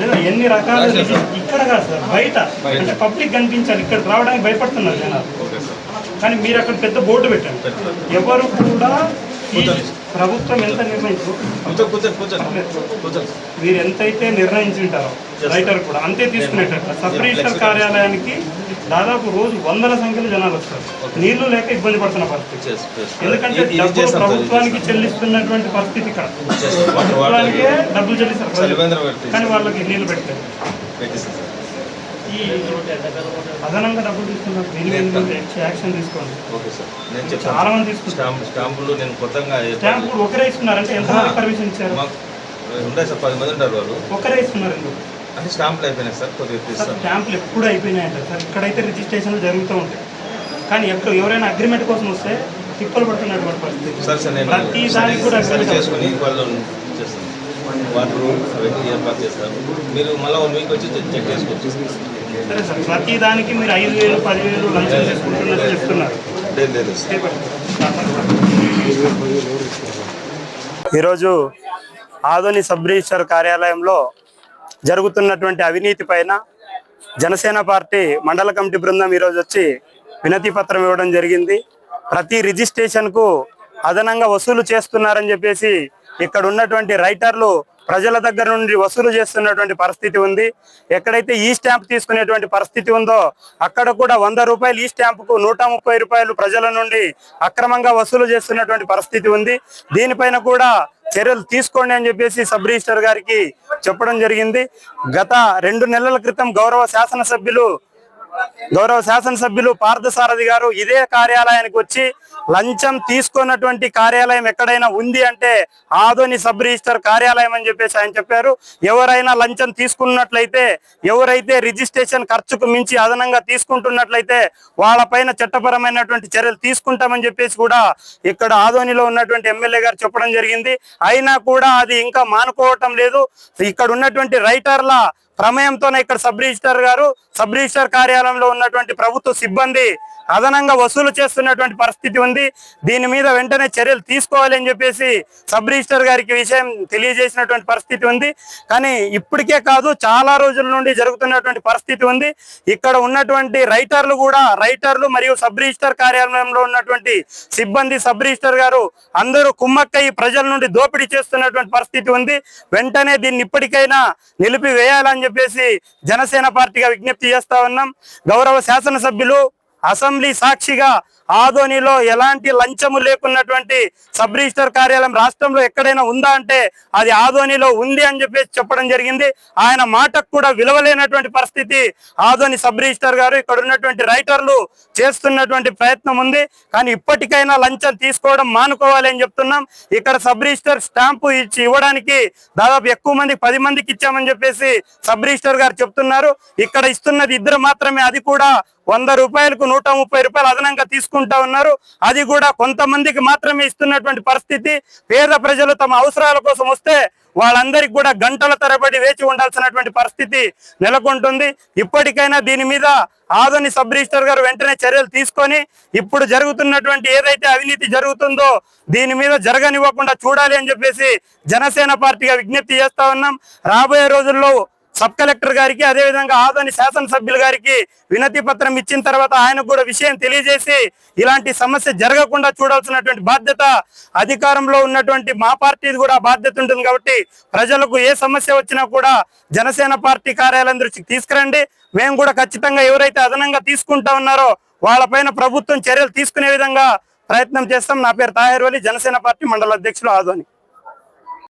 లేదా ఎన్ని రకాల. ఇక్కడ కాదు సార్ బయట. అంటే పబ్లిక్ కనిపించాలి ఇక్కడ రావడానికి భయపడుతున్నారు జనాలు కానీ మీరు అక్కడ పెద్ద బోర్డు పెట్టండి. ఎవరు కూడా. ప్రభుత్వం ఎంత నిర్ణయించు కూర్చొని కూర్చొని కూర్చొని కూర్చొని మీరు ఎంతైతే నిర్ణయించుంటారో రైటర్ కూడా అంతే తీసుకునేటట్టు సబ్ రిజిస్టర్. కార్యాలయానికి దాదాపు రోజు వందల సంఖ్యలో జనాలు వస్తారు. నీళ్ళు లేక ఇబ్బంది పడుతున్న పరిస్థితి. ఎందుకంటే డబ్బులు ప్రభుత్వానికి. చెల్లిస్తున్నటువంటి పరిస్థితి ఇక్కడ. ప్రభుత్వానికే డబ్బులు చెల్లిస్తారు కానీ వాళ్ళకి నీళ్ళు పెట్టలేదు. ఈ అదనంగా డబ్బులు తీసుకున్నారు. దీని యాక్షన్ తీసుకోండి. Okay sir. నేను చాలా మంది స్టాంపులు నేను కొత్తగా ఒకరే ఇస్తున్నారంటే ఎంత పర్మిషన్ ఇచ్చారు? మాకు ఉంటాయి సార్ పది మంది ఉంటారు వాళ్ళు. ఒకరే ఇస్తున్నారు ఎందుకు? అంటే స్టాంపులు అయిపోయినాయి సార్ కొద్దిగా స్టాంపులు ఎప్పుడు అయిపోయినాయంట సార్. ఇక్కడైతే రిజిస్ట్రేషన్లు జరుగుతూ ఉంటాయి. కానీ ఎక్కడ ఎవరైనా అగ్రిమెంట్ కోసం వస్తే తిప్పలు పడుతున్నటువంటి పరిస్థితి. సార్ సార్ నేను ప్రతి దానికి కూడా సరి agreement చేసుకుని వాళ్ళు చేస్తాను. వాటర్ అవన్నీ ఏర్పాటు చేస్తాను. మీరు మళ్ళీ వన్ వీక్ వచ్చి చెక్- చెక్ చేసుకోవచ్చు. సరే సార్ ప్రతి దానికి మీరు ఐదు వేలు పదివేలు లంచం చేసుకుంటున్నట్టు చెప్తున్నారు. లేదు లేదు సార్ ఈరోజు ఆదోని సబ్ రిజిస్టర్ కార్యాలయంలో జరుగుతున్నటువంటి అవినీతి పైన జనసేన పార్టీ మండల కమిటీ బృందం ఈరోజు వచ్చి వినతి పత్రం ఇవ్వడం జరిగింది. ప్రతి రిజిస్ట్రేషన్కు అదనంగా వసూలు చేస్తున్నారని చెప్పేసి ఇక్కడ ఉన్నటువంటి రైటర్లు ప్రజల దగ్గర నుండి వసూలు చేస్తున్నటువంటి పరిస్థితి ఉంది. ఎక్కడైతే ఈ స్టాంప్ తీసుకునేటువంటి పరిస్థితి ఉందో అక్కడ కూడా వంద రూపాయలు ఈ స్టాంపుకు నూట ముప్పై రూపాయలు ప్రజల నుండి అక్రమంగా వసూలు చేస్తున్నటువంటి పరిస్థితి ఉంది. దీనిపైన కూడా చర్యలు తీసుకోండి అని చెప్పేసి సబ్ రిజిస్టర్ గారికి చెప్పడం జరిగింది. గత రెండు నెలల క్రితం గౌరవ శాసనసభ్యులు గౌరవ శాసనసభ్యులు పార్థసారథి గారు ఇదే కార్యాలయానికి వచ్చి లంచం తీసుకున్నటువంటి కార్యాలయం ఎక్కడైనా ఉంది అంటే ఆదోని సబ్ రిజిస్టర్ కార్యాలయం అని చెప్పేసి ఆయన చెప్పారు. ఎవరైనా లంచం తీసుకున్నట్లయితే ఎవరైతే రిజిస్ట్రేషన్ ఖర్చుకు మించి అదనంగా తీసుకుంటున్నట్లయితే వాళ్ళపైన చట్టపరమైనటువంటి చర్యలు తీసుకుంటామని చెప్పేసి కూడా ఇక్కడ ఆదోనిలో ఉన్నటువంటి ఎమ్మెల్యే గారు చెప్పడం జరిగింది. అయినా కూడా అది ఇంకా మానుకోవటం లేదు. ఇక్కడ ఉన్నటువంటి రైటర్ల ప్రమేయంతోనే ఇక్కడ సబ్ రిజిస్టర్ గారు సబ్ రిజిస్టర్ కార్యాలయంలో ఉన్నటువంటి ప్రభుత్వ సిబ్బంది అదనంగా వసూలు చేస్తున్నటువంటి పరిస్థితి ఉంది. దీని మీద వెంటనే చర్యలు తీసుకోవాలని చెప్పేసి సబ్ రిజిస్టర్ గారికి విషయం తెలియజేసినటువంటి పరిస్థితి ఉంది. కానీ ఇప్పటికే కాదు చాలా రోజుల నుండి జరుగుతున్నటువంటి పరిస్థితి ఉంది. ఇక్కడ ఉన్నటువంటి రైటర్లు కూడా రైటర్లు మరియు సబ్ రిజిస్టర్ కార్యాలయంలో ఉన్నటువంటి సిబ్బంది సబ్ రిజిస్టర్ గారు అందరూ కుమ్మక్కయ్యి ప్రజల నుండి దోపిడీ చేస్తున్నటువంటి పరిస్థితి ఉంది. వెంటనే దీన్ని ఇప్పటికైనా నిలిపివేయాలని చెప్పేసి జనసేన పార్టీగా విజ్ఞప్తి చేస్తా ఉన్నాం. గౌరవ శాసనసభ్యులు అసెంబ్లీ సాక్షిగా ఆదోనిలో ఎలాంటి లంచము లేకున్నటువంటి సబ్ రిజిస్టర్ కార్యాలయం రాష్ట్రంలో ఎక్కడైనా ఉందా అంటే అది ఆదోనిలో ఉంది అని చెప్పేసి చెప్పడం జరిగింది. ఆయన మాటకు కూడా విలువలేనటువంటి పరిస్థితి ఆదోని సబ్ రిజిస్టర్ గారు ఇక్కడ ఉన్నటువంటి రైటర్లు చేస్తున్నటువంటి ప్రయత్నం ఉంది. కానీ ఇప్పటికైనా లంచం తీసుకోవడం మానుకోవాలి అని చెప్తున్నాం. ఇక్కడ సబ్ రిజిస్టర్ స్టాంపు ఇచ్చి ఇవ్వడానికి దాదాపు ఎక్కువ మంది పది మందికి ఇచ్చామని చెప్పేసి సబ్ రిజిస్టర్ గారు చెప్తున్నారు. ఇక్కడ ఇస్తున్నది ఇద్దరు మాత్రమే అది కూడా వంద రూపాయలకు నూట ముప్పై రూపాయలు అదనంగా తీసుకుంటా ఉన్నారు. అది కూడా కొంతమందికి మాత్రమే ఇస్తున్నటువంటి పరిస్థితి. పేద ప్రజలు తమ అవసరాల కోసం వస్తే వాళ్ళందరికీ కూడా గంటల తరబడి వేచి ఉండాల్సినటువంటి పరిస్థితి నెలకొంటుంది. ఇప్పటికైనా దీని మీద ఆదోని సబ్ రిజిస్టర్ గారు వెంటనే చర్యలు తీసుకొని ఇప్పుడు జరుగుతున్నటువంటి ఏదైతే అవినీతి జరుగుతుందో దీని మీద జరగనివ్వకుండా చూడాలి అని చెప్పేసి జనసేన పార్టీగా విజ్ఞప్తి చేస్తా ఉన్నాం. రాబోయే రోజుల్లో సబ్ కలెక్టర్ గారికి అదేవిధంగా ఆదోని శాసనసభ్యులు గారికి వినతి పత్రం ఇచ్చిన తర్వాత ఆయనకు కూడా విషయం తెలియజేసి ఇలాంటి సమస్య జరగకుండా చూడాల్సినటువంటి బాధ్యత అధికారంలో ఉన్నటువంటి మా పార్టీది కూడా బాధ్యత ఉంటుంది కాబట్టి ప్రజలకు ఏ సమస్య వచ్చినా కూడా జనసేన పార్టీ కార్యాలయం దృష్టికి తీసుకురండి. మేము కూడా ఖచ్చితంగా ఎవరైతే అదనంగా తీసుకుంటా ఉన్నారో వాళ్ళపైన ప్రభుత్వం చర్యలు తీసుకునే విధంగా ప్రయత్నం చేస్తాం. నా పేరు తాహేర్ జనసేన పార్టీ మండల అధ్యక్షులు ఆదోని.